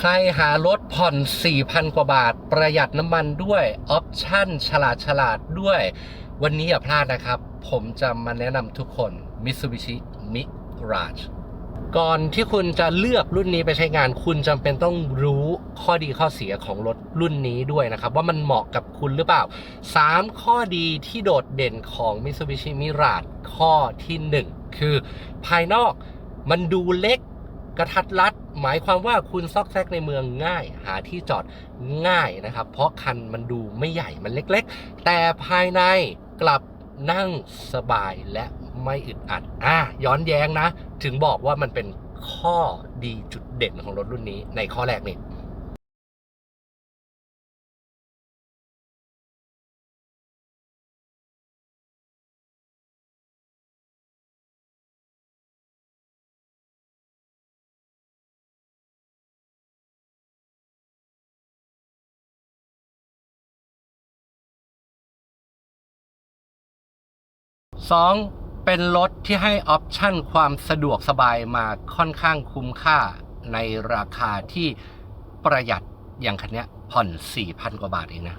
ใครหารถผ่อน 4,000 กว่าบาท ประหยัดน้ำมันด้วย ออปชั่น ฉลาดฉลาดด้วย วันนี้อย่าพลาดนะครับ ผมจะมาแนะนำทุกคน Mitsubishi Mirage ก่อนที่คุณจะเลือกรุ่นนี้ไปใช้งาน คุณจำเป็นต้องรู้ข้อดีข้อเสียของรถรุ่นนี้ด้วยนะครับ ว่ามันเหมาะกับคุณหรือเปล่า 3 ข้อดีที่โดดเด่นของ Mitsubishi Mirage ข้อทีหนึ่1 คือ ภายนอกมันดูเล็กกระทัดรัด หมายความว่าคุณซอกแซกในเมืองง่าย หาที่จอดง่ายนะครับ เพราะคันมันดูไม่ใหญ่มันเล็กๆ แต่ภายในกลับนั่งสบายและไม่อึดอัดอะย้อนแย้งนะ ถึงบอกว่ามันเป็นข้อดีจุดเด่นของรถรุ่นนี้ในข้อแรกนี่ สองเป็นรถที่ให้ออปชั่นความสะดวกสบายมาค่อนข้างคุ้มค่าในราคาที่ประหยัดอย่างคันนี้ผ่อน 4,000 กว่าบาทเองนะ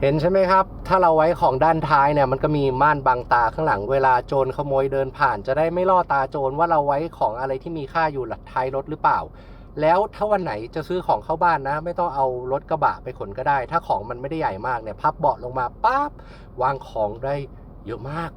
เห็นใช่ไหมครับ ถ้าเราไว้ของด้านท้ายเนี่ยมันก็มีม่านบังตาข้างหลัง เวลาโจรขโมยเดินผ่าน จะได้ไม่ล่อตาโจรว่าเราไว้ของอะไรที่มีค่าอยู่หลัดท้ายรถหรือเปล่า แล้วถ้าวันไหนจะซื้อของเข้าบ้านนะ ไม่ต้องเอารถกระบะไปขนก็ได้ ถ้าของมันไม่ได้ใหญ่มากเนี่ยพับเบาะลงมาปั๊บวางของได้เยอะมาก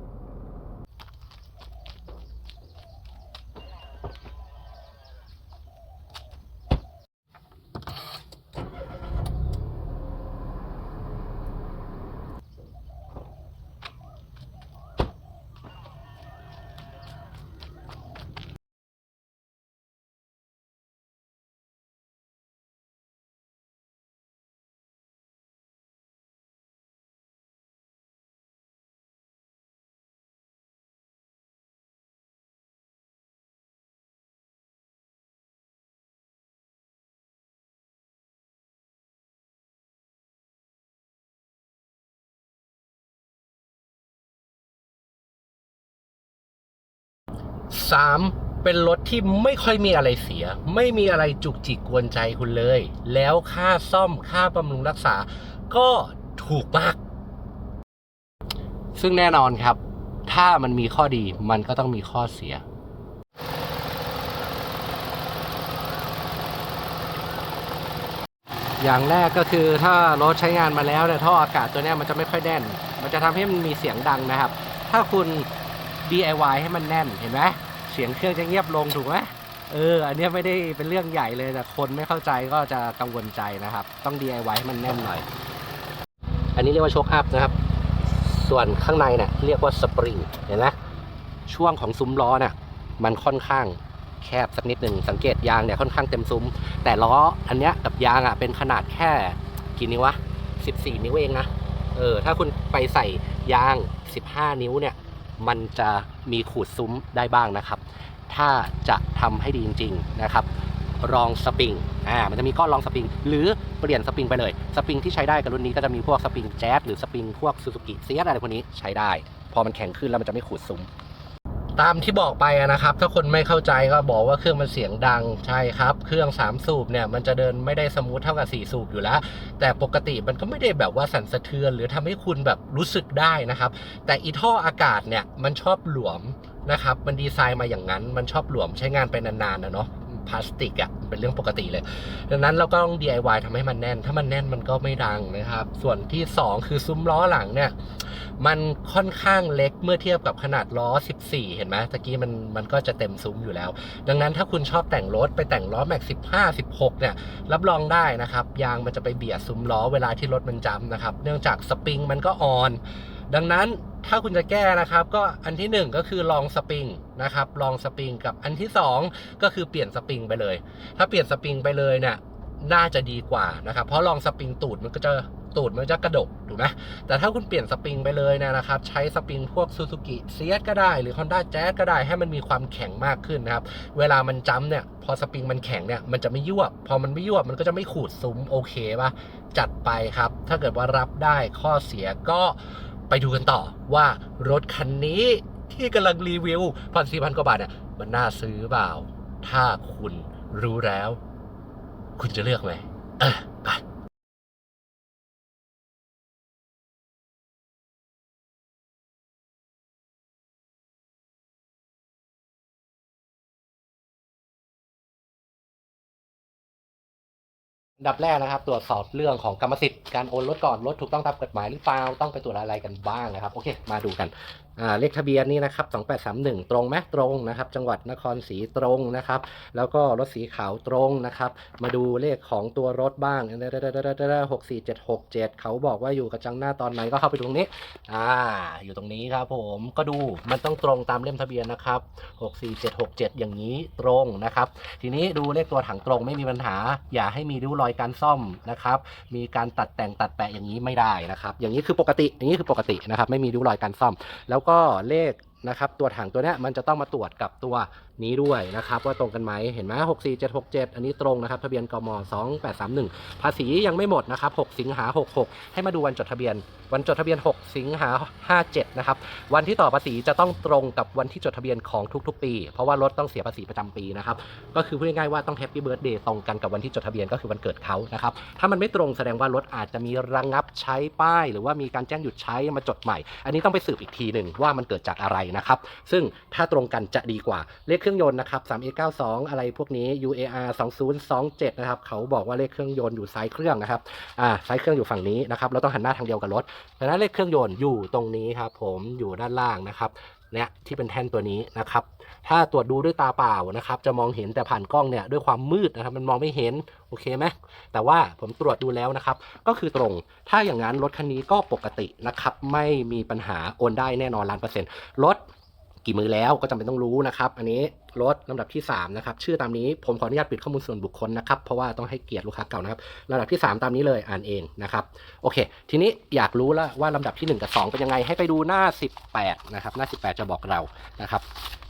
สามเป็นรถที่ไม่ค่อยมีอะไรเสีย ไม่มีอะไรจุกจิกกวนใจคุณเลย แล้วค่าซ่อมค่าบำรุงรักษา ก็ถูกมาก ซึ่งแน่นอนครับ ถ้ามันมีข้อดีมันก็ต้องมีข้อเสียอย่างแรกก็คือถ้ารถใช้งานมาแล้วเนี่ยท่ออากาศตัวนี้มันจะไม่ค่อยแน่น มันจะทำให้มันมีเสียงดังนะครับ ถ้าคุณ DIY ให้มันแน่นเห็นไหม เสียงเครื่องจะเงียบลงถูกไหมเออ อันนี้ไม่ได้เป็นเรื่องใหญ่เลยแต่คนไม่เข้าใจก็จะกังวลใจนะครับ ต้อง DIY ให้มันแน่นหน่อย อันนี้เรียกว่าโชคอัพนะครับ ส่วนข้างในเนี่ยเรียกว่าสปริงเห็นไหมช่วงของซุ้มล้อเนี่ยมันค่อนข้างแคบสักนิดหนึ่งสังเกตยางเนี่ยค่อนข้างเต็มซุ้ม แต่ล้ออันเนี้ยกับยางอะเป็นขนาดแค่กี่นิ้ววะ14 นิ้วเองนะเออถ้าคุณไปใส่ยาง 15 นิ้วเนี่ย มันจะมีขูดซุ้มได้บ้างนะครับ ถ้าจะทำให้ดีจริง ๆนะครับ รองสปริง อ่า มันจะมีก้อนรองสปริง หรือเปลี่ยนสปริงไปเลย สปริงที่ใช้ได้กับรุ่นนี้ก็จะมีพวกสปริงแจ๊สหรือสปริงพวกซูซูกิเซียอะไรพวกนี้ใช้ได้ พอมันแข็งขึ้นแล้วมันจะไม่ขูดซุ้ม ตามที่บอกไปนะครับ ถ้าคนไม่เข้าใจก็บอกว่าเครื่องมันเสียงดังใช่ครับ เครื่อง 3 สูบเนี่ยมันจะเดินไม่ได้สมูทเท่ากับ 4 สูบอยู่แล้ว แต่ปกติมันก็ไม่ได้แบบว่าสั่นสะเทือน หรือทำให้คุณแบบรู้สึกได้นะครับ แต่อีท่ออากาศเนี่ยมันชอบหลวมนะครับ มันดีไซน์มาอย่างนั้น มันชอบหลวมใช้งานไปนานๆนะเนาะ พลาสติกอะ่ะเป็นเรื่องปกติเลย ดังนั้นเราก็ต้อง DIY ทำให้มันแน่น ถ้ามันแน่นมันก็ไม่ดังนะครับ ส่วนที่ 2 คือซุ้มล้อหลังเนี่ยมันค่อนข้างเล็กเมื่อเทียบกับขนาดล้อ 14 เห็นไหมตะกี้มันมันก็จะเต็มซุ้มอยู่แล้ว ดังนั้นถ้าคุณชอบแต่งรถไปแต่งล้อแม็ก 15 16 เนี่ยรับรองได้นะครับ ยางมันจะไปเบียดซุ้มล้อเวลาที่รถมันจำนะครับ เนื่องจากสปริงมันก็อ่อน ดังนั้นถ้าคุณจะแก้นะครับ ก็อันที่ 1 ก็คือลองสปริงนะครับลองสปริงกับอันที่ 2 ก็คือเปลี่ยนสปริงไปเลย ถ้าเปลี่ยนสปริงไปเลยเนี่ยน่าจะดีกว่านะครับ เพราะลองสปริงตูดมันก็จะตูดมันจะกระดกถูกไหมแต่ถ้าคุณเปลี่ยนสปริงไปเลยเนี่ยนะครับ ใช้สปริงพวกซูซูกิเซียก็ได้ หรือ Honda Jazz ก็ได้ให้มันมีความแข็งมากขึ้นนะครับ เวลามันจ้ำเนี่ย พอสปริงมันแข็งเนี่ย มันจะไม่ยวบ พอมันไม่ยวบมันก็จะไม่ขูดซุ้มโอเคป่ะจัดไปครับ ถ้าเกิดว่ารับได้ข้อเสียก็ ไปดูกันต่อว่ารถคันนี้ที่กำลังรีวิวพันสี่พันกว่าบาทเนี่ยมันน่าซื้อเปล่า ถ้าคุณรู้แล้ว คุณจะเลือกไหม อันดับแรกนะครับ ตรวจสอบเรื่องของกรรมสิทธิ์การโอนรถก่อนรถถูกต้องตามกฎหมายหรือเปล่าต้องไปตรวจอะไรกันบ้างนะครับ โอเค มาดูกัน เลขทะเบียนนี่นะครับ2831 ตรงไหมตรงนะครับ จังหวัดนครศรีตรงนะครับ แล้วก็รถสีขาวตรงนะครับ มาดูเลขของตัวรถบ้างหกสี่เจ็ดหกเจ็ดเขาบอกว่าอยู่กระจังหน้าตอนไหนก็เข้าไปตรงนี้ อ่า อยู่ตรงนี้ครับผมก็ดูมันต้องตรงตามเล่มทะเบียนนะครับหกสี่เจ็ดหกเจ็ดอย่างนี้ตรงนะครับ ทีนี้ดูเลขตัวถังตรงไม่มีปัญหา อย่าให้มีริ้วรอยการซ่อมนะครับ มีการตัดแต่งตัดแปะอย่างนี้ไม่ได้นะครับ อย่างนี้คือปกติอย่างนี้คือปกตินะครับ ไม่มีริ้วรอยการซ่อมแล้วก็็เลขนะครับตัวถังตัวเนี้ยมันจะต้องมาตรวจกับตัว นี้ด้วยนะครับว่าตรงกันไหมเห็นไหมหกสี่เจ็ดหกเจ็ดอันนี้ตรงนะครับ ทะเบียนกมสองแปดสามหนึ่งภาษียังไม่หมดนะครับหกสิงหาหกหกให้มาดูวันจดทะเบียน วันจดทะเบียน6สิงหา57นะครับ วันที่ต่อภาษีจะต้องตรงกับวันที่จดทะเบียนของทุกๆ ปี เพราะว่ารถต้องเสียภาษีประจำปีนะครับ ก็คือพูดง่ายๆว่าต้องแฮปปี้เบิร์ดเดย์ตรงกันกับวันที่จดทะเบียนก็คือวันเกิดเขานะครับ ถ้ามันไม่ตรงแสดงว่ารถอาจจะมีระงับใช้ป้าย หรือว่ามีการแจ้งหยุดใช้มาจดใหม่ อันนี้ต้องไปสืบอีกทีหนึ่งว่ามันเกิดจากอะไรนะครับ ซึ่งถ้าตรงกันจะดีกว่าเลขรื่องยนต์นะครับ 3A92 อะไรพวกนี้ UAR 2027นะครับเขาบอกว่าเลขเครื่องยนต์อยู่ซ้ายเครื่องนะครับอ่าซ้ายเครื่องอยู่ฝั่งนี้นะครับเราต้องหันหน้าทางเดียวกับรถดังนั้นเลขเครื่องยนต์อยู่ตรงนี้ครับผมอยู่ด้านล่างนะครับเนี่ยที่เป็นแท่นตัวนี้นะครับ ถ้าตรวจดูด้วยตาเปล่านะครับ จะมองเห็นแต่ผ่านกล้องเนี่ยด้วยความมืดนะครับ มันมองไม่เห็นโอเคไหมแต่ว่าผมตรวจดูแล้วนะครับ ก็คือตรง ถ้าอย่างนั้นรถคันนี้ก็ปกตินะครับ ไม่มีปัญหาโอนได้แน่นอนล้านเปอร์เซ็นต์รถ กี่มือแล้วก็จำเป็นต้องรู้นะครับ อันนี้รถลำดับที่สามนะครับชื่อตามนี้ผมขออนุญาตปิดข้อมูลส่วนบุคคลนะครับเพราะว่าต้องให้เกียรติลูกค้าเก่านะครับลำดับที่ 3 ตามนี้เลยอ่านเองนะครับโอเค ทีนี้อยากรู้แล้วว่าลำดับที่ 1 กับ 2 เป็นยังไงให้ไปดูหน้า 18นะครับหน้า 18 จะบอกเรานะครับ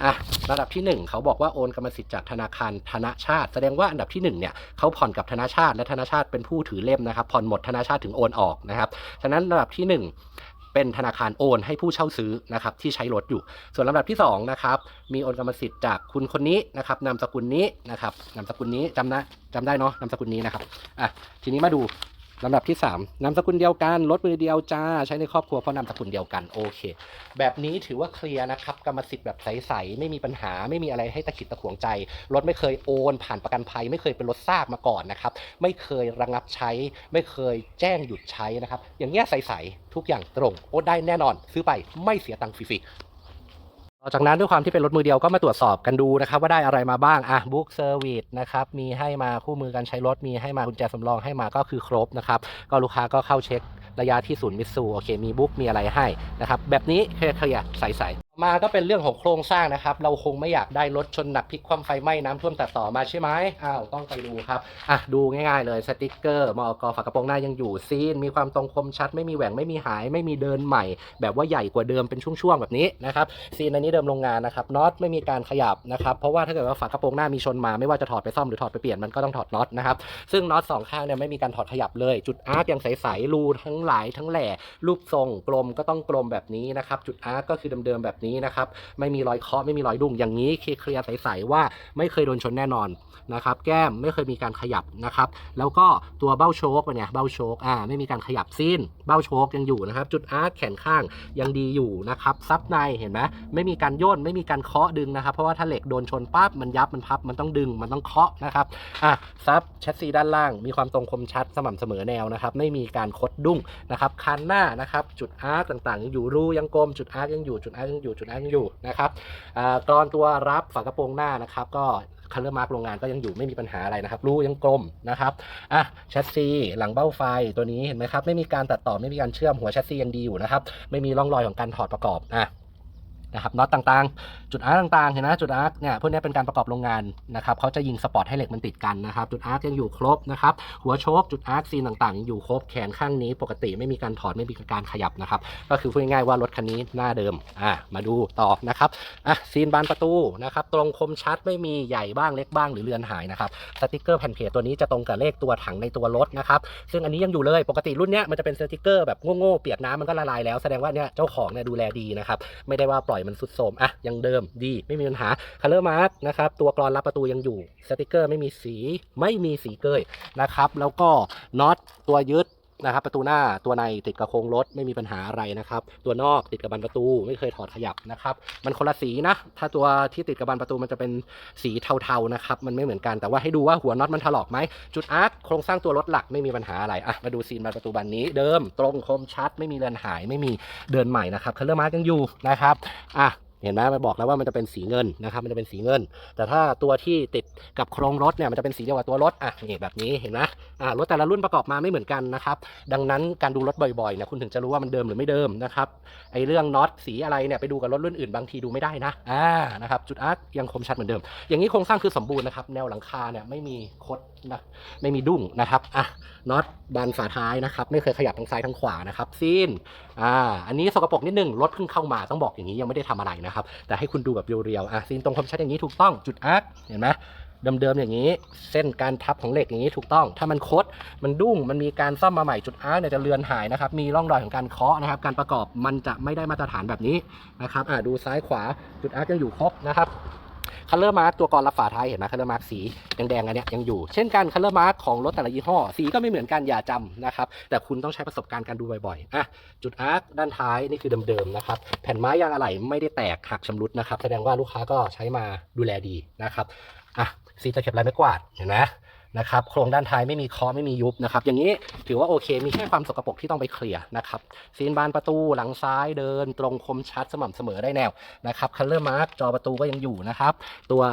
อะระดับที่ 1 เขาบอกว่าโอนกรรมสิทธิ์จากธนาคารธนาชาติ แสดงว่าอันดับที่1เนี่ยเขาผ่อนกับธนาชาติและธนาชาติเป็นผู้ถือเล่มนะครับผ่อนหมดธนาชาติถึงโอนออกนะครับฉะนั้นระดับที่ 1 เป็นธนาคารโอนให้ผู้เช่าซื้อนะครับที่ใช้รถอยู่ ส่วนลำดับที่2นะครับมีโอนกรรมสิทธิ์จากคุณคนนี้นะครับนามสกุลนี้นะครับนามสกุลนี้จำนะจำได้เนาะนามสกุลนี้นะครับอะทีนี้มาดู ลำดับที่ 3นามสกุลเดียวกันรถมือเดียวจ้า ใช้ในครอบครัวเพราะนามสกุลเดียวกันโอเค แบบนี้ถือว่าเคลียร์นะครับกรรมสิทธิ์แบบใสๆไม่มีปัญหาไม่มีอะไรให้ตะขิดตะขวงใจ รถไม่เคยโอนผ่านประกันภัย ไม่เคยเป็นรถซากมาก่อนนะครับ ไม่เคยระงับใช้ ไม่เคยแจ้งหยุดใช้นะครับ อย่างเงี้ยใสๆทุกอย่างตรงโอนได้แน่นอน ซื้อไปไม่เสียตังค์ฟรีๆ ต่อจากนั้นด้วยความที่เป็นรถมือเดียวก็มาตรวจสอบกันดูนะครับว่าได้อะไรมาบ้างอะบุ๊กเซอร์วิสนะครับมีให้มาคู่มือการใช้รถมีให้มากุญแจสำรองให้มาก็คือครบนะครับก็ลูกค้าก็เข้าเช็คระยะที่ศูนย์มิตซูโอเคมีบุ๊กมีอะไรให้นะครับแบบนี้เคลียร์ใสๆ มาก็เป็นเรื่องของโครงสร้างนะครับ เราคงไม่อยากได้รถชนหนักพลิกคว่ำไฟไหม้น้ำท่วมตัดต่อมาใช่ไหมอ้าวต้องไปดูครับอะดูง่ายๆเลยสติกเกอร์มอกฝากระโปรงหน้ายังอยู่ซีน มีความตรงคมชัด ไม่มีแหว่งไม่มีหาย ไม่มีเดินใหม่ แบบว่าใหญ่กว่าเดิมเป็นช่วงๆแบบนี้นะครับซีนอันนี้เดิมโรงงานนะครับน็อตไม่มีการขยับนะครับเพราะว่าถ้าเกิดว่าฝากระโปรงหน้ามีชนมาไม่ว่าจะถอดไปซ่อมหรือถอดไปเปลี่ยนมันก็ต้องถอดน็อตนะครับซึ่งน็อตสองข้างเนี่ยไม่มีการถอดขยับเลยจุดอาร์คยังใสๆรูทั้งหลายทั้งแหล่รูปทรงกลมก็ต้องกลมแบบนี้นะครับจุดอาร์คก็คือเดิมๆแบบนี้นะครับ ไม่มีรอยเคาะไม่มีรอยดุ้งอย่างนี้เคลียร์ใสๆว่าไม่เคยโดนชนแน่นอน นะครับแก้มไม่เคยมีการขยับนะครับแล้วก็ตัวเบ้าโชคเป็นไงเบ้าโชคอ่าไม่มีการขยับซีนเบ้าโชคยังอยู่นะครับ จุดอาร์คแขนข้างยังดีอยู่นะครับซับในเห็นไหมไม่มีการย่นไม่มีการเคาะดึงนะครับ เพราะว่าถ้าเหล็กโดนชนปั๊บมันยับมันพับมันต้องดึงมันต้องเคาะนะครับอะซับแชสซีด้านล่าง มีความตรงคมชัดสม่ำเสมอแนวนะครับไม่มีการคดดุ้งนะครับคันหน้านะครับจุดอาร์คต่างๆยังอยู่รูยังกลมจุดอาร์คยังอยู่จุดอาร์คยังอยู่จุดอาร์คยังอยู่นะครับอ่ากรอนตัวรับฝากระโปรงหน้านะครับก็ คัลเลอร์มาร์กโรงงานก็ยังอยู่ไม่มีปัญหาอะไรนะครับรูยังกลมนะครับอะแชสซีหลังเบ้าไฟตัวนี้เห็นไหมครับไม่มีการตัดต่อไม่มีการเชื่อมหัวแชสซียังดีอยู่นะครับไม่มีร่องรอยของการถอดประกอบอะ นะครับน็อตต่างๆ จุดอาร์คต่างๆ เห็นไหมจุดอาร์คเนี่ยพวกนี้เป็นการประกอบโรงงานนะครับเขาจะยิงสปอร์ตให้เหล็กมันติดกันนะครับ จุดอาร์คยังอยู่ครบนะครับ หัวโชคจุดอาร์คซีนต่างๆยังอยู่ครบแขนข้างนี้ปกติไม่มีการถอดไม่มีการขยับนะครับ ก็คือพูดง่ายๆว่ารถคันนี้หน้าเดิมอะมาดูต่อนะครับอะซีนบานประตูนะครับ ตรงคมชัดไม่มีใหญ่บ้างเล็กบ้างหรือเลือนหายนะครับสติกเกอร์แผ่นเพจตัวนี้จะตรงกับเลขตัวถังในตัวรถนะครับซึ่งอันนี้ยังอยู่เลยปกติรุ่นเนี้ยมันจะเป็นสติกเกอร์แบบโง่ๆเปียกน้ำมันก็ละลายแล้วแสดงว่าเนี่ยเจ้าของเนี่ยดูแลดีนะครับไม่ได้ว่าปล่อยมันสุดโทมอะยังเดิมดีไม่มีปัญหาคัลเลอร์มาร์กนะครับตัวกรอนรับประตูยังอยู่สติกเกอร์ไม่มีสีไม่มีสีเกยนะครับแล้วก็น็อตตัวยึด นะครับ ประตูหน้าตัวในติดกับโครงรถไม่มีปัญหาอะไรนะครับ ตัวนอกติดกับบันประตูไม่เคยถอดขยับนะครับ มันคนละสีนะ ถ้าตัวที่ติดกับบันประตูมันจะเป็นสีเทาๆนะครับ มันไม่เหมือนกันแต่ว่าให้ดูว่าหัวน็อตมันถลอกไหมจุดอาร์คโครงสร้างตัวรถหลักไม่มีปัญหาอะไรอะมาดูซีนบันประตูบันนี้เดิมตรงคมชัด ไม่มีเรือนหายไม่มีเดินใหม่นะครับคัลเลอร์มาร์กยังอยู่นะครับอะ เห็นไหมมันบอกแล้วว่ามันจะเป็นสีเงินนะครับ มันจะเป็นสีเงิน แต่ถ้าตัวที่ติดกับโครงรถเนี่ยมันจะเป็นสีเดียวกับตัวรถอะนี่แบบนี้เห็นไหมอ่ารถแต่ละรุ่นประกอบมาไม่เหมือนกันนะครับ ดังนั้นการดูรถบ่อยๆเนี่ยคุณถึงจะรู้ว่ามันเดิมหรือไม่เดิมนะครับไอเรื่องน็อตสีอะไรเนี่ยไปดูกับรถรุ่นอื่นบางทีดูไม่ได้นะอ่านะครับจุดอาร์คยังคมชัดเหมือนเดิม อย่างนี้โครงสร้างคือสมบูรณ์นะครับแนวหลังคาเนี่ยไม่มีคดนะไม่มีดุ้งนะครับอะน็อตบานฝาท้ายนะครับ ไม่เคยขยับทั้งซ้ายทั้งขวานะครับซีน อ่าอันนี้สกปรกนิดนึงรถเพิ่งเข้ามาต้องบอกอย่างนี้ยังไม่ได้ทำอะไรนะครับ แต่ให้คุณดูแบบเรียวๆอะซีนตรงคมชัดอย่างนี้ถูกต้องจุดอาร์คเห็นไหมเดิมๆอย่างนี้ เส้นการทับของเหล็กอย่างนี้ถูกต้อง ถ้ามันคดมันดุ้งมันมีการซ่อมมาใหม่จุดอาร์คเนี่ยจะเลือนหายนะครับ มีร่องรอยของการเคาะนะครับ การประกอบมันจะไม่ได้มาตรฐานแบบนี้นะครับอ่าดูซ้ายขวาจุดอาร์คยังอยู่ครบนะครับ คัลเลอร์มาร์กตัวกรรับฝาท้ายเห็นไหมคัลเลอร์มาร์กสีแดงๆอันเนี้ยยังอยู่เช่นกันคัลเลอร์มาร์กของรถแต่ละยี่ห้อสีก็ไม่เหมือนกันอย่าจำนะครับแต่คุณต้องใช้ประสบการณ์การดูบ่อยๆอะจุดอาร์คด้านท้ายนี่คือเดิมๆนะครับแผ่นไม้ยางอะไหล่ไม่ได้แตกหักชำรุดนะครับแสดงว่าลูกค้าก็ใช้มาดูแลดีนะครับอะสีตะเข็บลายไม้กวาดเห็นไหม นะครับโครงด้านท้ายไม่มีเคาะไม่มียุบนะครับอย่างนี้ถือว่าโอเค มีแค่ความสกปรกที่ต้องไปเคลียร์นะครับซีนบานประตูหลังซ้ายเดิน ตรงคมชัดสม่ำเสมอได้แนวนะครับคัลเลอร์มาร์กจอประตูก็ยังอยู่นะครับตัว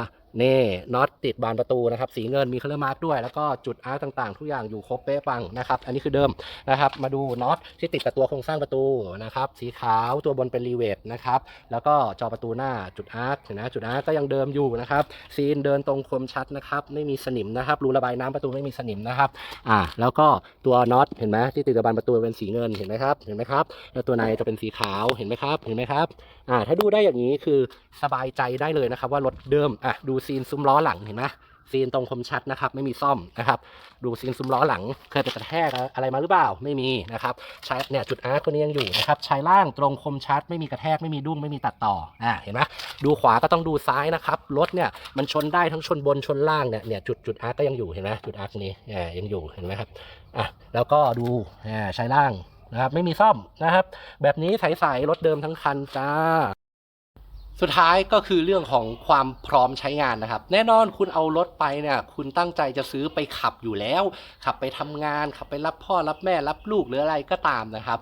นี่น็อตติดบานประตูนะครับ สีเงินมีคัลเลอร์มาร์กด้วย แล้วก็จุดอาร์คต่างๆ ทุกอย่างอยู่ครบเป๊ะปังนะครับ อันนี้คือเดิมนะครับ มาดูน็อตที่ติดกับตัวโครงสร้างประตูนะครับ สีขาวตัวบนเป็นรีเวทนะครับ แล้วก็จอประตูหน้าจุดอาร์คเห็นไหมจุดอาร์คก็ยังเดิมอยู่นะครับ ซีนเดินตรงคมชัดนะครับ ไม่มีสนิมนะครับ รูระบายน้ำประตูไม่มีสนิมนะครับ อ่า แล้วก็ตัวน็อตเห็นไหมที่ติดกับบานประตูเป็นสีเงินเห็นไหมครับ เห็นไหมครับ แล้วตัวในจะเป็นสีขาว เห็นไหมครับ เห็นไหมครับ อ่าถ้าดูได้อย่างนี้คือสบายใจได้เลยนะครับ ว่ารถเดิมอะดูซีนซุ้มล้อหลังเห็นไหมซีนตรงคมชัดนะครับ ไม่มีซ่อมนะครับ ดูซีนซุ้มล้อหลัง เคยไปกระแทกอะไรมาหรือเปล่าไม่มีนะครับใช้เนี่ยจุดอาร์ตตัวนี้ยังอยู่นะครับชายล่างตรงคมชัด ไม่มีกระแทกไม่มีดุ้งไม่มีตัดต่ออ่าเห็นไหมดูขวาก็ต้องดูซ้ายนะครับรถเนี่ยมันชนได้ทั้งชนบนชนล่างเนี่ยเนี่ยจุดจุดอาร์ตก็ยังอยู่เห็นไหมจุดอาร์ตนี้อ่ายังอยู่เห็นไหมครับอะแล้วก็ดูอ่าชายล่าง นะครับ ไม่มีซ่อมนะครับ แบบนี้ใสๆรถเดิมทั้งคันจ้า สุดท้ายก็คือเรื่องของความพร้อมใช้งานนะครับ แน่นอนคุณเอารถไปเนี่ย คุณตั้งใจจะซื้อไปขับอยู่แล้ว ขับไปทำงาน ขับไปรับพ่อรับแม่รับลูกหรืออะไรก็ตามนะครับ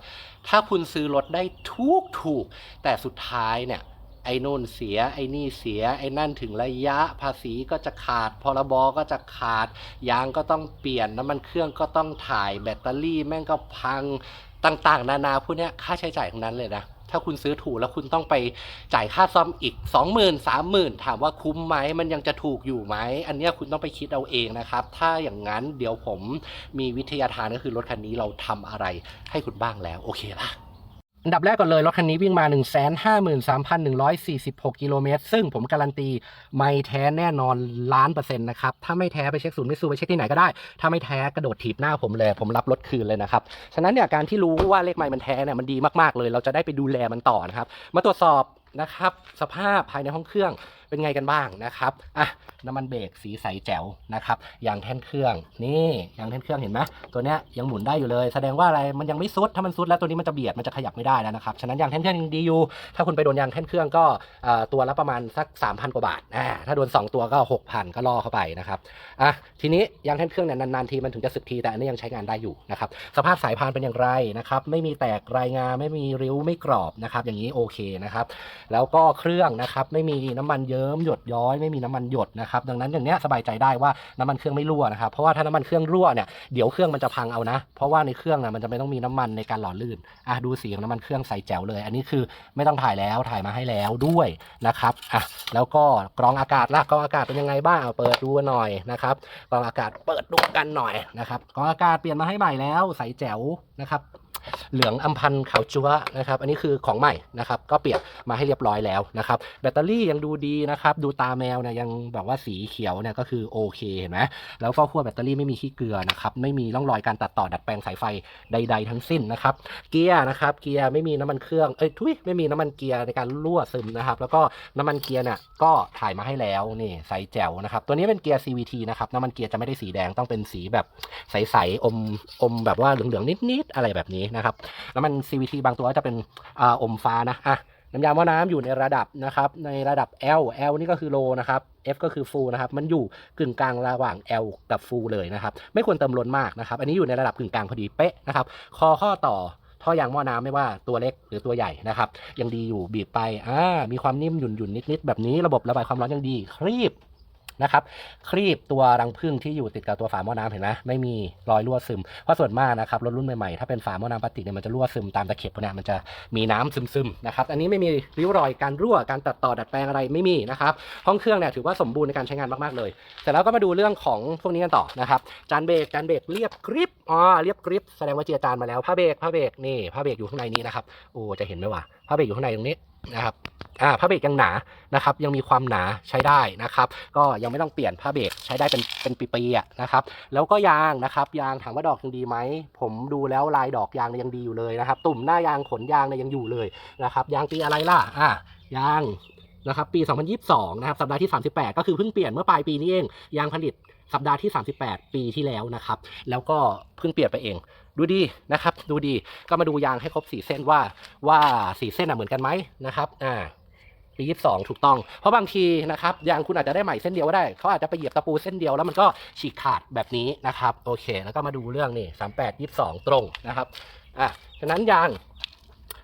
ถ้าคุณซื้อรถได้ถูกถูก แต่สุดท้ายเนี่ยไอ้นู่นเสียไอ้นี่เสียไอ้นั่นถึงระยะภาษีก็จะขาดพรบก็จะขาด ยางก็ต้องเปลี่ยนน้ำมันเครื่องก็ต้องถ่ายแบตเตอรี่แม่งก็พัง ต่างๆ นานาพวกนี้ค่าใช้จ่ายทั้งนั้นเลยนะถ้าคุณซื้อถูกแล้วคุณต้องไปจ่ายค่าซ่อมอีก 20,000 30,000 ถามว่าคุ้มไหมมันยังจะถูกอยู่ไหม อันนี้คุณต้องไปคิดเอาเองนะครับ ถ้าอย่างนั้นเดี๋ยวผมมีวิทยาทานก็คือรถคันนี้เราทำอะไรให้คุณบ้างแล้ว โอเคละ อันดับแรกก่อนเลย รถคันนี้วิ่งมา 153,146 กิโลเมตร ซึ่งผมการันตี ไม่แท้แน่นอนล้านเปอร์เซ็นต์นะครับ ถ้าไม่แท้ไปเช็คศูนย์ไม่ซูไปเช็คที่ไหนก็ได้ ถ้าไม่แท้กระโดดถีบหน้าผมเลย ผมรับรถคืนเลยนะครับ ฉะนั้นเนี่ยการที่รู้ว่าเลขไมล์มันแท้เนี่ยมันดีมากๆเลย เราจะได้ไปดูแลมันต่อนะครับ มาตรวจสอบนะครับสภาพภายในห้องเครื่องเป็นไงกันบ้างนะครับอะน้ำมันเบรกสีใสแจ๋วนะครับยางแท่นเครื่องนี่ยางแท่นเครื่องเห็นไหมตัวเนี้ยยังหมุนได้อยู่เลย แสดงว่าอะไรมันยังไม่ซุดถ้ามันซุดแล้วตัวนี้มันจะเบียดมันจะขยับไม่ได้แล้วนะครับฉะนั้นยางแท่นเครื่องยังดีอยู่ถ้าคุณไปโดนยางแท่นเครื่องก็ตัวละประมาณสัก 3,000 กว่าบาทอ่าถ้าโดน 2 ตัวก็ 6,000 ก็ล่อเข้าไปนะครับอะทีนี้ยางแท่นเครื่องเนี่ยนานๆทีมันถึงจะสึกทีแต่อันนี้ยังใช้งานได้อยู่นะครับสภาพสายพานเป็นอย่างไรนะครับไม่มีแตกรายงาไม่มีริ้วไม่กรอบนะครับอย่างนี้โอเคนะครับแล้วก็เครื่องนะครับไม่มีน้ำมันเยเยิมหยดย้อยไม่มีน้ำมันหยดนะครับดังนั้นอย่างเนี้ยสบายใจได้ว่าน้ำมันเครื่องไม่รั่วนะครับเพราะว่าถ้าน้ำมันเครื่องรั่วเนี่ยเดี๋ยวเครื่องมันจะพังเอานะ เพราะว่าในเครื่องน่ะมันจะไม่ต้องมีน้ำมันในการหล่อลื่นอะดูสีของน้ำมันเครื่องใสแจ๋วเลย อันนี้คือไม่ต้องถ่ายแล้วถ่ายมาให้แล้วด้วยนะครับอะแล้วก็กรองอากาศล่ะกรองอากาศเป็นยังไงบ้างเอาเปิดดูหน่อยนะครับกรองอากาศเปิดดูกันหน่อยนะครับกรองอากาศเปลี่ยนมาให้ใหม่แล้วใสแจ๋วนะครับ เหลืองอัมพันธ์ขาวจัวนะครับ อันนี้คือของใหม่นะครับ ก็เปลี่ยนมาให้เรียบร้อยแล้วนะครับ แบตเตอรี่ยังดูดีนะครับ ดูตาแมวเนี่ยยังแบบว่าสีเขียวเนี่ยก็คือโอเคเห็นไหมแล้วก็ขั้วแบตเตอรี่ไม่มีขี้เกลือนะครับ ไม่มีร่องรอยการตัดต่อดัดแปลงสายไฟใด ๆ ทั้งสิ้นนะครับ เกียร์นะครับ เกียร์ไม่มีน้ำมันเครื่อง เอ้ยทุยไม่มีน้ำมันเกียร์ในการรั่วซึมนะครับ แล้วก็น้ำมันเกียร์เนี่ยก็ถ่ายมาให้แล้วนี่ใสแจ๋วนะครับ ตัวนี้เป็นเกียร์ CVT นะครับ น้ำมันเกียร์จะไม่ได้สีแดงต้องเป็นสีแบบใสๆอมอมแบบว่าเหลืองๆนิดๆอะไรแบบนี้นะครับน้ำมัน CVT บางตัวก็จะเป็นออมฟ้านะอะน้ำยาหม้อน้ำอยู่ในระดับนะครับ ในระดับ L L นี่ก็คือ low นะครับ F ก็คือ full นะครับ มันอยู่กึ่งกลางระหว่าง L กับ full เลยนะครับ ไม่ควรเติมล้นมากนะครับ อันนี้อยู่ในระดับกึ่งกลางพอดีเป๊ะนะครับ คอข้อต่อท่อยางหม้อน้ำไม่ว่าตัวเล็กหรือตัวใหญ่นะครับ ยังดีอยู่บีบไปอ่ามีความนิ่มหยุ่นหยุ่นนิดๆแบบนี้ระบบระบายความร้อนยังดีครีบ นะครับ ครีบตัวรังผึ้งที่อยู่ติดกับตัวฝาหม้อน้ำเห็นไหมไม่มีรอยรั่วซึม เพราะส่วนมากนะครับรถรุ่นใหม่ๆ ถ้าเป็นฝาหม้อน้ำพลาสติกเนี่ยมันจะรั่วซึมตามตะเข็บพวกเนี้ยมันจะมีน้ำซึมๆนะครับอันนี้ไม่มีริ้วรอยการรั่วการตัดต่อดัดแปลงอะไรไม่มีนะครับห้องเครื่องเนี่ยถือว่าสมบูรณ์ในการใช้งานมากๆเลยเสร็จแล้วก็มาดูเรื่องของพวกนี้กันต่อนะครับจานเบรกจานเบรกเรียบกริบอ๋อเรียบกริบแสดงว่าเจียจานมาแล้วผ้าเบรกผ้าเบรกนี่ผ้าเบรกอยู่ข้างในนี้นะครับโอ้จะเห็นไหมวะผ้าเบรกอยู่ข้างในตรงนี้ นะครับอ่าผ้าเบรกยังหนานะครับ ยังมีความหนาใช้ได้นะครับ ก็ยังไม่ต้องเปลี่ยนผ้าเบรกใช้ได้เป็นเป็นปีๆอะนะครับ แล้วก็ยางนะครับยางถามว่าดอกยังดีไหมผมดูแล้วลายดอกยางเนี่ยยังดีอยู่เลยนะครับ ตุ่มหน้ายางขนยางเนี่ยยังอยู่เลยนะครับยางปีอะไรล่ะอะยางนะครับปี 2022 นะครับสัปดาห์ที่ 38 ก็คือเพิ่งเปลี่ยนเมื่อปลายปีนี้เองยางผลิตสัปดาห์ที่ 38 ปีที่แล้วนะครับ แล้วก็เพิ่งเปลี่ยนไปเอง ดูดีนะครับ ดูดีก็มาดูยางให้ครบสี่เส้นว่าว่าสี่เส้นอะเหมือนกันไหมนะครับอ่าปียี่สองถูกต้อง เพราะบางทีนะครับยางคุณอาจจะได้ใหม่เส้นเดียวก็ได้ เขาอาจจะไปเหยียบตะปูเส้นเดียวแล้วมันก็ฉีกขาดแบบนี้นะครับ โอเค แล้วก็มาดูเรื่องนี่สามแปดยี่สองตรงนะครับอะฉะนั้นยาง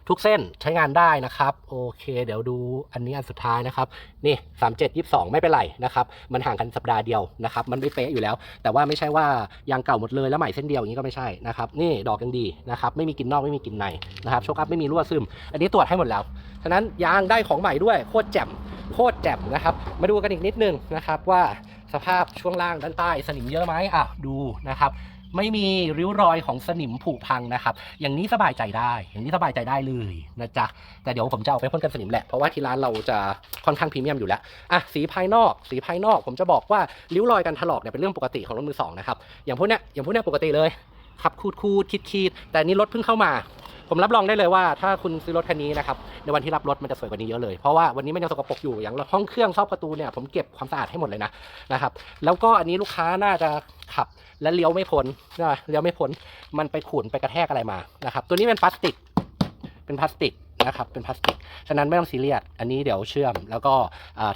ทุกเส้นใช้งานได้นะครับ โอเค เดี๋ยวดูอันนี้อันสุดท้ายนะครับ นี่สามเจ็ดยี่สองไม่เป็นไรนะครับ มันห่างกันสัปดาห์เดียวนะครับ มันไม่เป๊ะอยู่แล้ว แต่ว่าไม่ใช่ว่ายางเก่าหมดเลยแล้วใหม่เส้นเดียวอย่างนี้ก็ไม่ใช่นะครับ นี่ดอกยังดีนะครับไม่มีกินนอกไม่มีกินในนะครับโชคอัพไม่มีรั่วซึม อันนี้ตรวจให้หมดแล้วฉะนั้นยางได้ของใหม่ด้วยโคตรแจ่มโคตรแจ่มนะครับ มาดูกันอีกนิดนึงนะครับว่าสภาพช่วงล่างด้านใต้สนิมเยอะไหมอะดูนะครับ ไม่มีริ้วรอยของสนิมผุพังนะครับ อย่างนี้สบายใจได้ อย่างนี้สบายใจได้เลยนะจ๊ะ แต่เดี๋ยวผมจะเอาไปพ่นกันสนิมแหละ เพราะว่าที่ร้านเราจะค่อนข้างพรีเมียมอยู่แล้ว อะ สีภายนอก สีภายนอก ผมจะบอกว่าริ้วรอยการถลอกเนี่ยเป็นเรื่องปกติของรถมือสองนะครับ อย่างพวกเนี้ย อย่างพวกเนี้ยปกติเลย ขับคูดคูดคิดคิดแต่นี่รถเพิ่งเข้ามา ผมรับรองได้เลยว่าถ้าคุณซื้อรถคันนี้นะครับในวันที่รับรถมันจะสวยกว่านี้เยอะเลยเพราะว่าวันนี้มันยังสกปรกอยู่อย่างห้องเครื่องซอกประตูเนี่ยผมเก็บความสะอาดให้หมดเลยนะนะครับแล้วก็อันนี้ลูกค้าน่าจะขับและเลี้ยวไม่พ้นนะเลี้ยวไม่พ้นมันไปขุนไปกระแทกอะไรมานะครับตัวนี้เป็นพลาสติกเป็นพลาสติก นะครับเป็นพลาสติก ฉะนั้นไม่ต้องซีเรียสอันนี้เดี๋ยวเชื่อมแล้วก็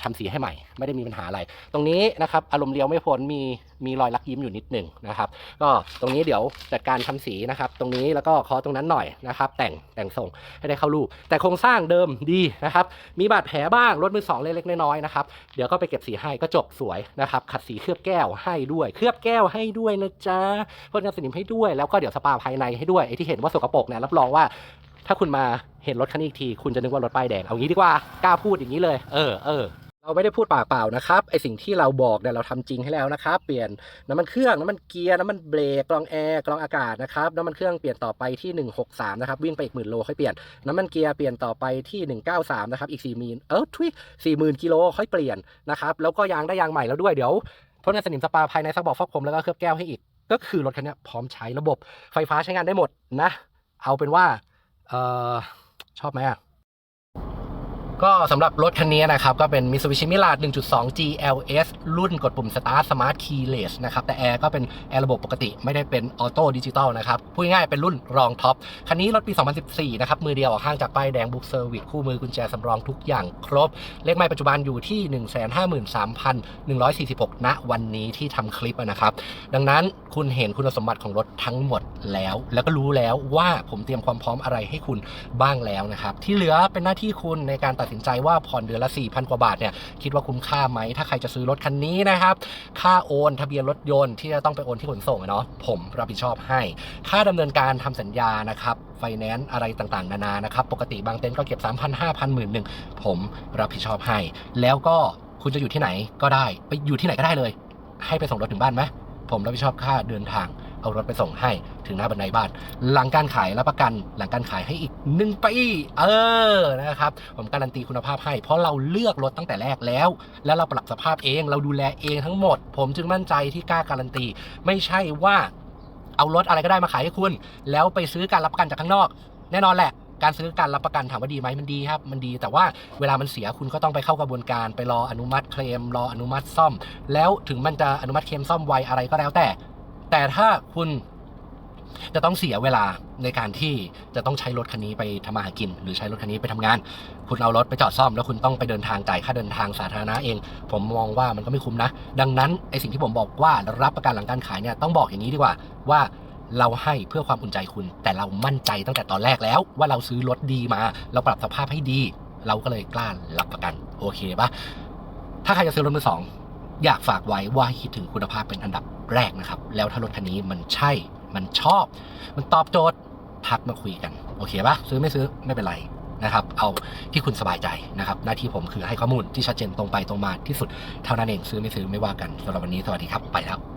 ทำาสีให้ใหม่ ไม่ได้มีปัญหาอะไร ตรงนี้นะครับอารมณ์เลี้ยวไม่พ้นมีมีรอยลักยิ้มอยู่นิดหนึ่งนะครับ ก็ตรงนี้เดี๋ยวจัดการทำสีนะครับ ตรงนี้แล้วก็คอตรงนั้นหน่อยนะครับ แต่งแต่งทรงให้ได้เข้ารูป แต่โครงสร้างเดิมดีนะครับ มีบาดแผลบ้างรถมือสองเล็กๆน้อยๆนะครับเดี๋ยวก็ไปเก็บสีให้ก็จบสวยนะครับ ขัดสีเคลือบแก้วให้ด้วย เคลือบแก้วให้ด้วยนะจ๊ะพ่นกันสนิมให้ด้วยแล้วก็เดี๋ยวสปาภายในให้ด้วยไอ้ที่เห็นว่าสกปรกเนี่ยรับรองว่า ถ้าคุณมาเห็นรถคันนี้อีกที คุณจะนึกว่ารถป้ายแดง เอางี้ดีกว่ากล้าพูดอย่างนี้เลย เออเออเราไม่ได้พูดปากเปล่านะครับไอสิ่งที่เราบอกเนี่ยเราทำจริงให้แล้วนะครับ เปลี่ยนน้ำมันเครื่องน้ำมันเกียร์น้ำมันเบรกกรองแอร์กรองอากาศนะครับน้ำมันเครื่องเปลี่ยนต่อไปที่ 163 นะครับ วิ่งไปอีกหมื่นโลค่อยเปลี่ยนน้ำมันเกียร์เปลี่ยนต่อไปที่ 193 นะครับ อีก4 0 0 0 0เออทุย40,000กิโลค่อยเปลี่ยนนะครับแล้วก็ยางได้ยางใหม่แล้วด้วยเดี๋ยวพ่นกันสนิมสปาภายในซักบอกฟอกผมแล้วก็เคลือบแก้วให้อีก ก็คือรถคันนี้พร้อมใช้ระบบไฟฟ้าใช้งานได้หมดนะ เอาเป็นว่าเออ ชอบไหมอะ ก็สำหรับรถคันนี้นะครับ ก็เป็น Mitsubishi Mirage 1.2 GLS รุ่นกดปุ่ม Start Smart Keyless นะครับ แต่แอร์ก็เป็นแอร์ระบบปกติไม่ได้เป็นออโต้ดิจิตอลนะครับ พูดง่ายเป็นรุ่นรองท็อป คันนี้รถปี 2014 นะครับ มือเดียวห้างจากป้ายแดงบุ๊กเซอร์วิสคู่มือกุญแจสำรองทุกอย่างครบ เลขไม้ปัจจุบันอยู่ที่ 153,146 ณ วันนี้ที่ทำคลิปนะครับ ดังนั้นคุณเห็นคุณสมบัติของรถทั้งหมดแล้ว แล้วก็รู้แล้วว่าผมเตรียมความพร้อมอะไรให้คุณบ้างแล้วนะครับที่เหลือเป็นหน้าที่คุณในการตัดสินสินใจว่าผ่อนเดือนละ 4,000 กว่าบาทเนี่ยคิดว่าคุ้มค่าไหม ถ้าใครจะซื้อรถคันนี้นะครับ ค่าโอนทะเบียนรถยนต์ที่จะต้องไปโอนที่ขนส่งเนาะผมรับผิดชอบให้ ค่าดำเนินการทำสัญญานะครับไฟแนนซ์อะไรต่างๆ นานานะครับ ปกติบางเต็นท์ก็เก็บ 3 0 0 0 5 0 0 0 1 0 0ผมรับผิดชอบให้ แล้วก็คุณจะอยู่ที่ไหนก็ได้ ไปอยู่ที่ไหนก็ได้เลย ให้ไปส่งรถถึงบ้านไหมผมรับผิดชอบค่าเดินทาง เอารถไปส่งให้ถึงหน้าบันไดบ้าน หลังการขายรับประกัน หลังการขายให้อีกหนึ่งปีเออนะครับผมการันตีคุณภาพให้ เพราะเราเลือกรถตั้งแต่แรกแล้ว แล้วเราปรับสภาพเองเราดูแลเองทั้งหมด ผมจึงมั่นใจที่กล้าการันตี ไม่ใช่ว่าเอารถอะไรก็ได้มาขายให้คุณ แล้วไปซื้อการรับประกันจากข้างนอก แน่นอนแหละการซื้อการรับประกันถามว่าดีไหมมันดีครับ มันดีแต่ว่าเวลามันเสียคุณก็ต้องไปเข้ากระบวนการไปรออนุมัติเคลมรออนุมัติซ่อม แล้วถึงมันจะอนุมัติเคลมซ่อมไวอะไรก็แล้วแต่ แต่ถ้าคุณจะต้องเสียเวลาในการที่จะต้องใช้รถคันนี้ไปทำมาหากิน หรือใช้รถคันนี้ไปทำงาน คุณเอารถไปจอดซ่อม แล้วคุณต้องไปเดินทางจ่ายค่าเดินทางสาธารณะเอง ผมมองว่ามันก็ไม่คุ้มนะ ดังนั้นไอสิ่งที่ผมบอกว่ารับประกันหลังการขายเนี่ยต้องบอกอย่างนี้ดีกว่าว่าเราให้เพื่อความอุ่นใจคุณ แต่เรามั่นใจตั้งแต่ตอนแรกแล้ว ว่าเราซื้อรถดีมา เราปรับสภาพให้ดี เราก็เลยกล้ารับประกันโอเคปะถ้าใครจะซื้อรถมือสองอยากฝากไว้ว่าให้คิดถึงคุณภาพเป็นอันดับ แรกนะครับ แล้วถ้ารถคันนี้มันใช่ มันชอบ มันตอบโจทย์ทักมาคุยกัน โอเคปะซื้อไม่ซื้อไม่เป็นไรนะครับ เอาที่คุณสบายใจนะครับ หน้าที่ผมคือให้ข้อมูลที่ชัดเจนตรงไปตรงมาที่สุดเท่านั้นเองซื้อไม่ซื้อไม่ว่ากันสำหรับวันนี้สวัสดีครับไปแล้ว